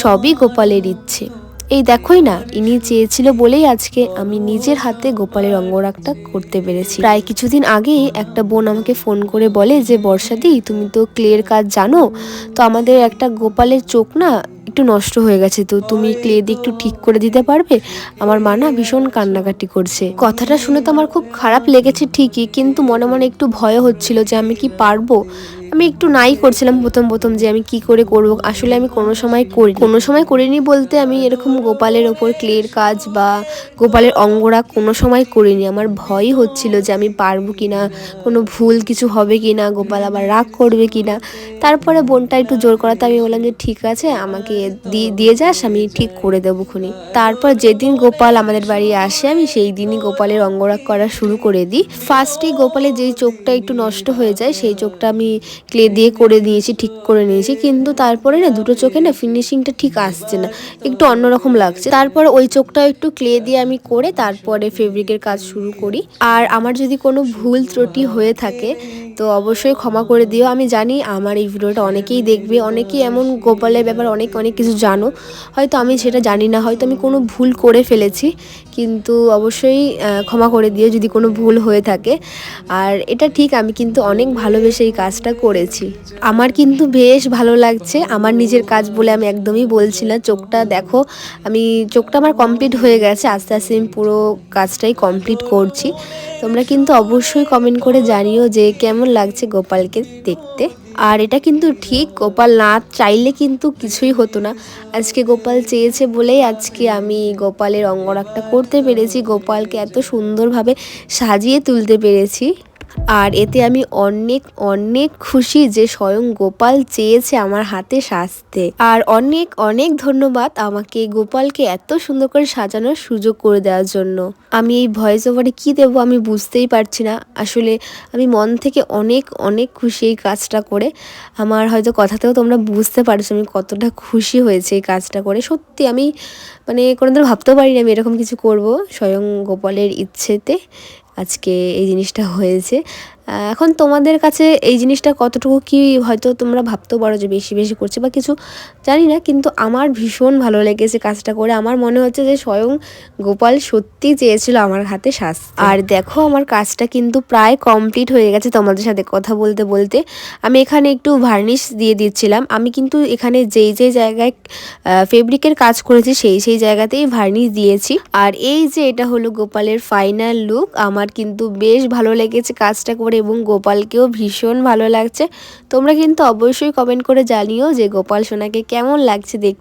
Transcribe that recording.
সবই গোপালের ইচ্ছে। এই দেখোই না, ইনি চেয়েছিল বলেই আজকে আমি নিজের হাতে গোপালের অঙ্গরাগটা করতে পেরেছি। প্রায় কিছুদিন আগেই একটা বোন আমাকে ফোন করে বলে যে, বর্ষাদি, তুমি তো ক্লের কাজ জানো, তো আমাদের একটা গোপালের চোখ না একটু নষ্ট হয়ে গেছে, তো তুমি ক্লে দিয়ে একটু ঠিক করে দিতে পারবে? আমার মা না ভীষণ কান্নাকাটি করছে। কথাটা শুনে তো আমার খুব খারাপ লেগেছে ঠিকই, কিন্তু মনে মনে একটু ভয় হচ্ছিল যে আমি কি পারব। আমি একটু নাই করছিলাম প্রথম প্রথম যে আমি কি করে করব। আসলে আমি কোনো সময় করি কোনো সময় করিনি বলতে আমি এরকম গোপালের ওপর ক্লের কাজ বা গোপালের অঙ্গরা কোনো সময় করিনি। আমার ভয়ই হচ্ছিল যে আমি পারব কি না কোনো ভুল কিছু হবে কি না গোপাল আবার রাগ করবে কি না তারপরে বোনটা একটু জোর করাতে আমি বললাম যে, ঠিক আছে, আমাকে দিয়ে দিয়ে যাস, আমি ঠিক করে দেবো খুনি। তারপর যেদিন গোপাল আমাদের বাড়ি আসে, আমি সেই দিনই গোপালের অঙ্গরাগ করা শুরু করে দিই। ফার্স্টেই গোপালের যেই চোখটা একটু নষ্ট হয়ে যায়, সেই চোখটা আমি ক্লে দিয়ে করে দিয়েছি ঠিক করে নিয়েছি। কিন্তু তারপরে না দুটো চোখে না ফিনিশিংটা ঠিক আসছে না। একটু অন্যরকম লাগছে। তারপর ওই চোখটা একটু ক্লে দিয়ে আমি করে তারপরে ফেব্রিকের কাজ শুরু করি। আর আমার যদি কোনো ভুল ত্রুটি হয়ে থাকে তো অবশ্যই ক্ষমা করে দিও। আমি জানি আমার এই ভিডিওটা অনেকেই দেখবে, অনেকেই এমন গোপালের ব্যাপারে অনেক অনেক কিছু জানো। হয়তো আমি সেটা জানি না, হয়তো আমি কোনো ভুল করে ফেলেছি। কিন্তু অবশ্যই ক্ষমা করে দিও যদি কোনো ভুল হয়ে থাকে। আর এটা ঠিক, আমি কিন্তু অনেক ভালোবেসে এই কাজটা করেছি। আমার কিন্তু বেশ ভালো লাগছে, আমার নিজের কাজ বলে আমি একদমই বলছি না। চোখটা দেখো, আমি, চোখটা আমার কমপ্লিট হয়ে গেছে, আস্তে আস্তে আমি পুরো কাজটাই কমপ্লিট করছি। তোমরা কিন্তু অবশ্যই কমেন্ট করে জানিও যে কেমন লাগছে গোপালকে দেখতে। আর এটা কিন্তু ঠিক, গোপাল না চাইলে কিন্তু কিছুই হতো না। আজকে গোপাল চেয়েছে বলেই আজকে আমি গোপালের অঙ্গরাগটা করতে পেরেছি। গোপালকে এত সুন্দরভাবে সাজিয়ে তুলতে পেরেছি। আর এতে আমি অনেক অনেক খুশি যে স্বয়ং গোপাল চেয়েছে আমার হাতে সাজতে। আর অনেক অনেক ধন্যবাদ আমাকে গোপালকে এত সুন্দর করে সাজানোর সুযোগ করে দেওয়ার জন্য। আমি এই ভয়েস ওভারে কী দেবো আমি বুঝতেই পারছি না। আসলে আমি মন থেকে অনেক অনেক খুশি এই কাজটা করে। আমার হয়তো কথাতেও তোমরা বুঝতে পারছ আমি কতটা খুশি হয়েছে এই কাজটা করে। সত্যি আমি মানে কোনোদিন ভাবতেও পারি না আমি এরকম কিছু করব স্বয়ং গোপালের ইচ্ছেতে। আজকে এই জিনিসটা হয়েছে। এখন তোমাদের কাছে এই জিনিসটা কতটুকু কি হয়তো তোমরা ভাবতেও পারো যে বেশি বেশি করছে বা কিছু জানি না, কিন্তু আমার ভীষণ ভালো লেগেছে কাজটা করে। আমার মনে হচ্ছে যে স্বয়ং গোপাল সত্যি চেয়েছিল আমার হাতে শ্বাস আর দেখো আমার কাজটা কিন্তু প্রায় কমপ্লিট হয়ে গেছে তোমাদের সাথে কথা বলতে বলতে। আমি এখানে একটু ভার্নিশ দিয়ে দিচ্ছিলাম। আমি কিন্তু এখানে যেই যেই জায়গায় ফেব্রিকের কাজ করেছি সেই সেই জায়গাতেই ভার্নিশ দিয়েছি। আর এই যে এটা হলো গোপালের ফাইনাল লুক আমার কিন্তু বেশ ভালো লেগেছে কাজটা করে। এবং গোপালকেও ভীষণ ভালো লাগছে। তোমরা কিন্তু অবশ্যই কমেন্ট করে জানিও যে গোপাল সোনাকে কেমন লাগছে দেখতে।